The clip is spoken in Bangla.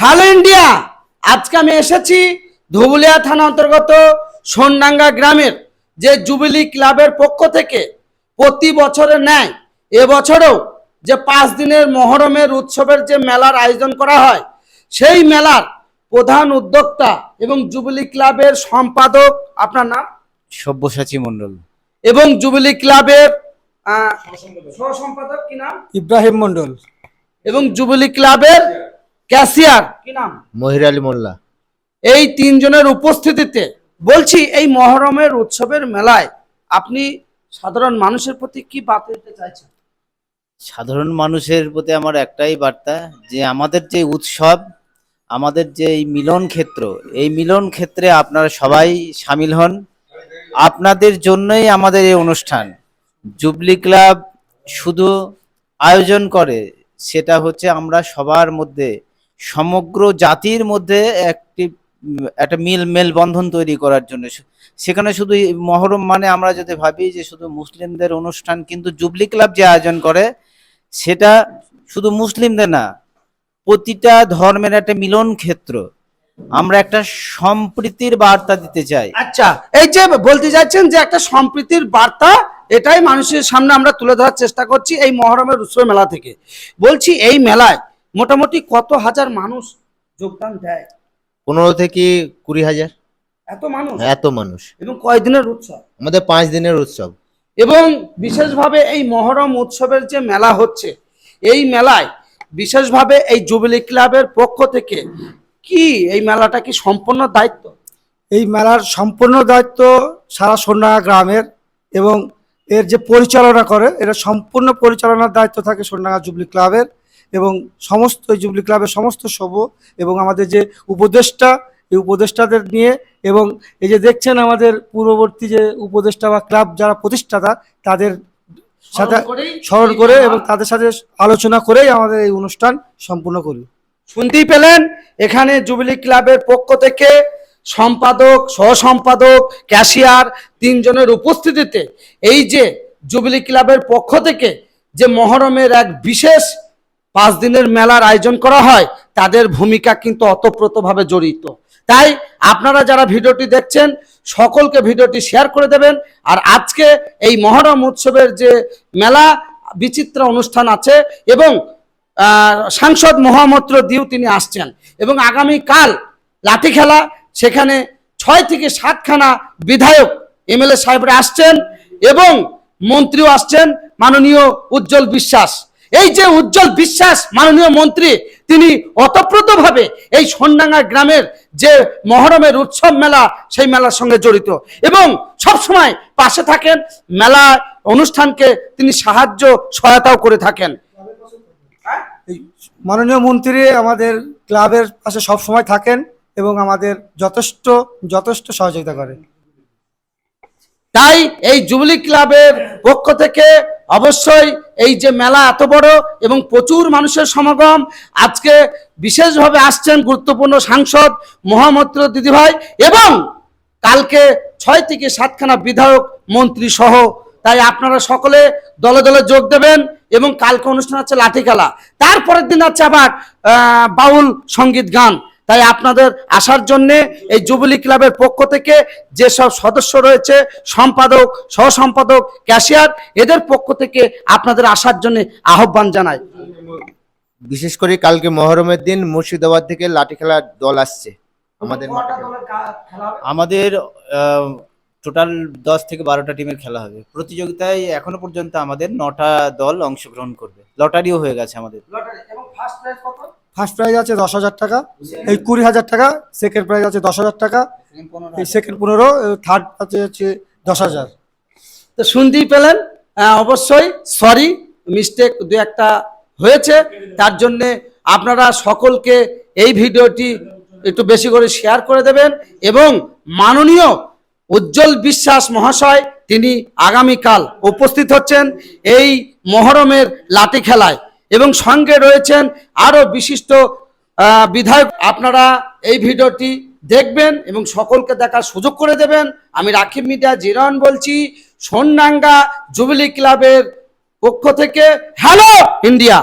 হ্যালো ইন্ডিয়া আজকে আমি এসেছি ধুবুলিয়া থানা অন্তর্গত সোনডাঙ্গা গ্রামের যে জুবিলি ক্লাবের পক্ষ থেকে প্রতি বছরের ন্যায় এবছরেও যে পাঁচ দিনের মহরমের উৎসবের যে মেলার আয়োজন করা হয় সেই মেলার প্রধান উদ্যোক্তা এবং জুবিলি ক্লাবের সম্পাদক আপনার নাম? সব্যসাচী মণ্ডল। এবং জুবিলি ক্লাবের আহ, সহ-সম্পাদক কি নাম? ইব্রাহিম মন্ডল এবং জুবিলি ক্লাবের ক্যাশিয়ার কি নাম? মহির আলী মোল্লা। এই তিনজনের উপস্থিতিতে বলছি এই মহরমের উৎসবের মেলায় আপনি সাধারণ মানুষের প্রতি কি বার্তা দিতে চাইছেন? সাধারণ মানুষের প্রতি আমার একটাই বার্তা যে আমাদের যে উৎসব আমাদের যে এই মিলন ক্ষেত্র এই মিলন ক্ষেত্রে আপনারা সবাই সামিল হন। আপনাদের জন্যই আমাদের এই অনুষ্ঠান। জুবলি ক্লাব শুধু আয়োজন করে সেটা হচ্ছে আমরা সবার মধ্যে সমগ্র জাতির মধ্যে একটি, একটা মিল, মেলবন্ধন তৈরি করার জন্য। সেখানে শুধু মহরম মানে আমরা যদি ভাবি যে শুধু মুসলিমদের অনুষ্ঠান কিন্তু জুবলি ক্লাব যে আয়োজন করে, সেটা শুধু মুসলিমদের না, প্রতিটা ধর্মের একটা মিলন ক্ষেত্র। আমরা একটা সম্প্রীতির বার্তা দিতে চাই। আচ্ছা এই যে বলতে যাচ্ছেন যে একটা সম্প্রীতির বার্তা, এটাই মানুষের সামনে আমরা তুলে ধরার চেষ্টা করছি এই মহরমের উৎসব মেলা থেকে। বলছি এই মেলায় মোটামুটি কত হাজার মানুষ যোগদান দেয়? পনেরো থেকে কুড়ি হাজার। এত মানুষ? এত মানুষ। এবং কয়দিনের উৎসব? আমাদের পাঁচ দিনের উৎসব। এবং বিশেষভাবে এই মহরম উৎসবের যে মেলা হচ্ছে এই মেলায় বিশেষভাবে এই জুবিলি ক্লাবের পক্ষ থেকে কি এই মেলাটা কি সম্পূর্ণ দায়িত্ব? এই মেলার সম্পূর্ণ দায়িত্ব সারা সোনাডাঙ্গা গ্রামের এবং এর যে পরিচালনা করে এর সম্পূর্ণ পরিচালনার দায়িত্ব থাকে সোনাডাঙ্গা জুবলি ক্লাবের। এবং সমস্ত এই জুবলি ক্লাবের সমস্ত সভ্য এবং আমাদের যে উপদেষ্টা এই উপদেষ্টাদের নিয়ে এবং এই যে দেখছেন আমাদের পূর্ববর্তী যে উপদেষ্টা বা ক্লাব যারা প্রতিষ্ঠাতা তাদের সাথে স্মরণ স্মরণ করে এবং তাদের সাথে আলোচনা করেই আমাদের এই অনুষ্ঠান সম্পূর্ণ করি। শুনতেই পেলেন এখানে জুবিলি ক্লাবের পক্ষ থেকে সম্পাদক সহসম্পাদক ক্যাশিয়ার তিনজনের উপস্থিতিতে এই যে জুবিলি ক্লাবের পক্ষ থেকে যে মহরমের এক বিশেষ পাঁচ দিনের মেলার আয়োজন করা হয়, তাদের ভূমিকা কিন্তু অতপ্রতভাবে জড়িত। তাই আপনারা যারা ভিডিওটি দেখছেন, সকলকে ভিডিওটি শেয়ার করে দেবেন। আর আজকে এই মহরম উৎসবের যে মেলা, বিচিত্র অনুষ্ঠান আছে এবং সাংসদ মহামত্র দিও তিনি আসছেন। এবং আগামী কাল লাঠি খেলা, সেখানে ছয় থেকে সাতখানা বিধায়ক এমএলএ সাহেবরা আসছেন এবং মন্ত্রীও আসছেন। মাননীয় উজ্জ্বল বিশ্বাস। এই যে উজ্জ্বল বিশ্বাস মাননীয় মন্ত্রী তিনি অতপ্রতভাবে এই সন্ডাঙ্গা গ্রামের যে মহরমের উৎসব মেলা সেই মেলার সঙ্গে জড়িত। এবং সবসময় পাশে থাকেন মেলা অনুষ্ঠানকে তিনি সাহায্য সহায়তাও করে থাকেন। এই মাননীয় মন্ত্রী আমাদের ক্লাবের পাশে সব সময় থাকেন এবং আমাদের যথেষ্ট যথেষ্ট সহযোগিতা করেন তাই এই জুবলি ক্লাবের পক্ষ থেকে অবশ্যই এই যে মেলা এত বড় এবং প্রচুর মানুষের সমাগম, আজকে বিশেষভাবে আসছেন গুরুত্বপূর্ণ সাংসদ মহামত্র দিদিভাই এবং কালকে ছয় থেকে সাতখানা বিধায়ক মন্ত্রী সহ। তাই আপনারা সকলে দলে দলে যোগ দেবেন এবং কালকে অনুষ্ঠান আছে লাঠি খেলা। তারপরের দিন আছে আবার বাউল সংগীত গান। তাই আপনাদের আসার জন্যে এই জুবিলি ক্লাবের পক্ষ থেকে যেসব সদস্য রয়েছে সম্পাদক সহ সম্পাদক ক্যাশিয়ার এদের পক্ষ থেকে আপনাদের আসার জন্য আহ্বান জানায় বিশেষ করে কালকে মহরমের দিন মুর্শিদাবাদ থেকে লাঠি খেলার দল আসছে আমাদের। আমাদের টোটাল দশ থেকে বারোটা টিমের খেলা হবে। প্রতিযোগিতায় এখনও পর্যন্ত আমাদের নটা দল অংশগ্রহণ করবে। লটারিও হয়ে গেছে আমাদের। ফার্স্ট প্রাইজ আছে দশ হাজার টাকা। এই কুড়ি হাজার টাকা সেকেন্ড প্রাইজ আছে দশ হাজার টাকা। এই সেকেন্ড পনেরো থার্ড আছে হচ্ছে দশ হাজার। তো শুনতেই পেলেন। অবশ্যই সরি মিস্টেক দু একটা হয়েছে। তার জন্যে আপনারা সকলকে এই ভিডিওটি একটু বেশি করে শেয়ার করে দেবেন এবং মাননীয় উজ্জ্বল বিশ্বাস মহাশয় তিনি আগামীকাল উপস্থিত হচ্ছেন এই মহরমের লাঠি খেলায়। এবং সঙ্গে রয়েছেন আরও বিশিষ্ট বিধায়ক। আপনারা এই ভিডিওটি দেখবেন এবং সকলকে দেখার সুযোগ করে দেবেন। আমি রাখিব মিডিয়া জিরন বলছি, সোননাঙ্গা জুবিলি ক্লাবের পক্ষ থেকে, হ্যালো ইন্ডিয়া!